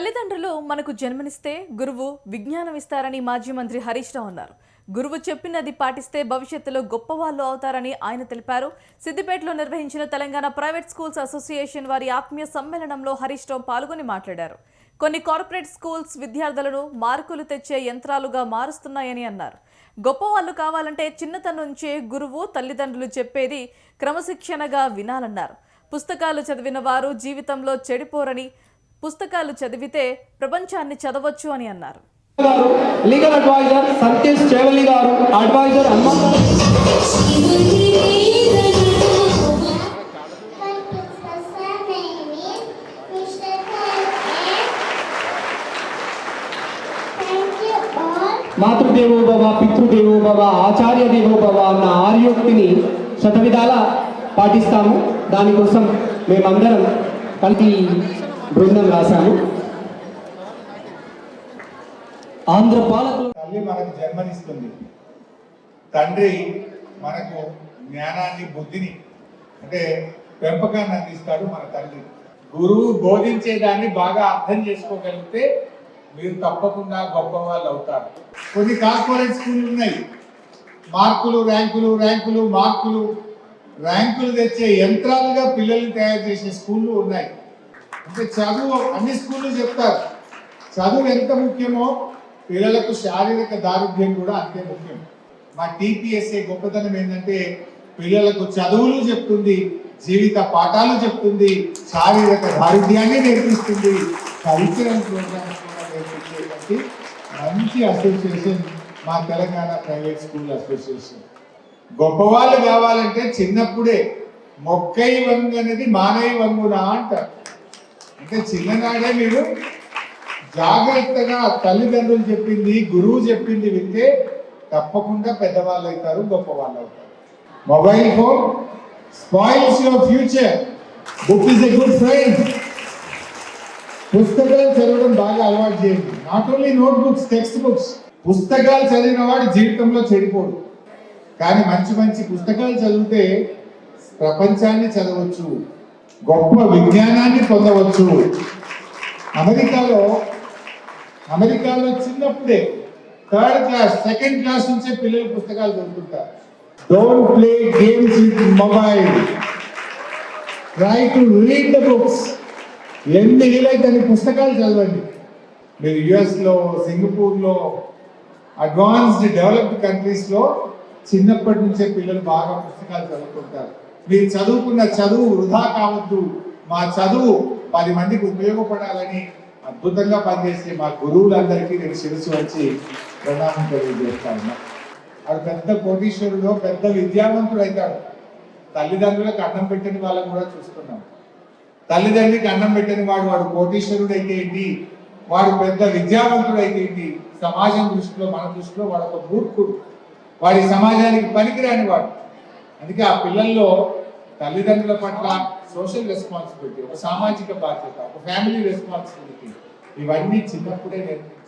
తల్లిదండ్రులు మనకు జన్మనిస్తే గురువు విజ్ఞానం ఇస్తారని మాజీ మంత్రి హరీష్ రావు అన్నారు. గురువు చెప్పినది పాటిస్తే భవిష్యత్తులో గొప్పవాళ్ళు అవుతారని ఆయన తెలిపారు. సిద్దిపేటలో నిర్వహించిన తెలంగాణ ప్రైవేట్ స్కూల్స్ అసోసియేషన్ వారి ఆత్మీయ సమ్మేళనంలో హరీష్ రావు పాల్గొని మాట్లాడారు. కొన్ని కార్పొరేట్ స్కూల్స్ విద్యార్థులను మార్కులు తెచ్చే యంత్రాలుగా మారుస్తున్నాయని అన్నారు. గొప్పవాళ్ళు కావాలంటే చిన్నతనం నుంచే గురువు తల్లిదండ్రులు చెప్పేది క్రమశిక్షణగా వినాలన్నారు. పుస్తకాలు చదివిన వారు జీవితంలో చెడిపోరని పుస్తకాలు చదివితే ప్రపంచాన్ని చదవచ్చు అని అన్నారు. గారు లీగల్ అడ్వైజర్ సంతేష్ చేవలి గారు అడ్వైజర్ హనుమంత్ మాతృదేవో భవ పితృదేవో భవ ఆచార్య దేవో భవ అన్న ఆర్యోక్తిని శతవిధాల పాటిస్తాము. దానికోసం మేమందరం కలిపి బృందం రాశాను. ఆంధ్ర పాలకులు తల్లి మనకు జన్మనిస్తుంది. తండ్రి మనకు జ్ఞానాన్ని బుద్ధిని అంటే పెంపకాన్ని అందిస్తాడు మన తండ్రి గురువు బోధించేదాన్ని బాగా అర్థం చేసుకోగలిగితే మీరు తప్పకుండా గొప్ప వాళ్ళు అవుతారు. కొన్ని కార్పొరేట్ స్కూళ్ళు ఉన్నాయి. మార్కులు ర్యాంకులు ర్యాంకులు మార్కులు. ర్యాంకులు తెచ్చే యంత్రాలుగా పిల్లల్ని తయారు చేసే స్కూళ్ళు ఉన్నాయి. అంటే చదువు అన్ని స్కూళ్ళు చెప్తారు. చదువు ఎంత ముఖ్యమో పిల్లలకు శారీరక దారుఢ్యం కూడా అంతే ముఖ్యం. మా టీపీఎస్ఏ గొప్పతనం ఏంటంటే పిల్లలకు చదువులు చెప్తుంది జీవిత పాఠాలు చెప్తుంది శారీరక దారుఢ్యాన్ని నేర్పిస్తుంది. కల్చరల్ ప్రోగ్రామ్స్ కూడా నేర్పించేటువంటి మంచి అసోసియేషన్ మా తెలంగాణ ప్రైవేట్ స్కూల్ అసోసియేషన్. గొప్పవాళ్ళు కావాలంటే చిన్నప్పుడే మొక్కై వంగు అనేది మానవి వంగునా అంటారు. అంటే చిన్ననాడే మీరు జాగ్రత్తగా తల్లిదండ్రులు చెప్పింది గురువు చెప్పింది వింటే తప్పకుండా పెద్దవాళ్ళు అవుతారు గొప్పవాళ్ళు అవుతారు. Mobile phone spoils your future book is a good friend పుస్తకాలు చదవడం బాగా అలవాటు చేయండి. Not only note books text books పుస్తకాలు చదివిన వాడు జీవితంలో చెడిపోడు. కానీ మంచి మంచి పుస్తకాలు చదివితే ప్రపంచాన్ని చదవచ్చు. గొప్ప విజ్ఞానాన్ని పొందవచ్చు. అమెరికాలో అమెరికాలో చిన్నప్పుడే థర్డ్ క్లాస్ సెకండ్ క్లాస్ నుంచే పిల్లలు పుస్తకాలు దొరుకుతారు don't play games with mobile try to read the books ఎన్ని వీలైతే అన్ని పుస్తకాలు చదవండి. మీరు యుఎస్లో సింగపూర్లో అడ్వాన్స్డ్ డెవలప్డ్ కంట్రీస్లో చిన్నప్పటి నుంచే పిల్లలు బాగా పుస్తకాలు చదువుకుంటారు. మీరు చదువుకున్న చదువు వృధా కావద్దు. మా చదువు పది మందికి ఉపయోగపడాలని అద్భుతంగా పనిచేసే మా గురువులందరికీ నేను శిరసు వచ్చి ప్రణామం తెలియజేస్తాను వాడు పెద్ద కోటీశ్వరుడు పెద్ద విద్యావంతుడు అవుతాడు. తల్లిదండ్రులకు అన్నం పెట్టని వాళ్ళని కూడా చూస్తున్నాం. తల్లిదండ్రికి అన్నం పెట్టని వాడు వాడు కోటీశ్వరుడు అయితే ఏంటి? వాడు పెద్ద విద్యావంతుడు అయితే ఏంటి? సమాజం దృష్టిలో మన దృష్టిలో వాడు ఒక మూర్ఖుడు. వాడి సమాజానికి పనికిరాని వాడు. అందుకే ఆ పిల్లల్లో తల్లిదండ్రుల పట్ల సోషల్ రెస్పాన్సిబిలిటీ ఒక సామాజిక బాధ్యత ఒక ఫ్యామిలీ రెస్పాన్సిబిలిటీ ఇవన్నీ చిన్నప్పుడే నేర్పి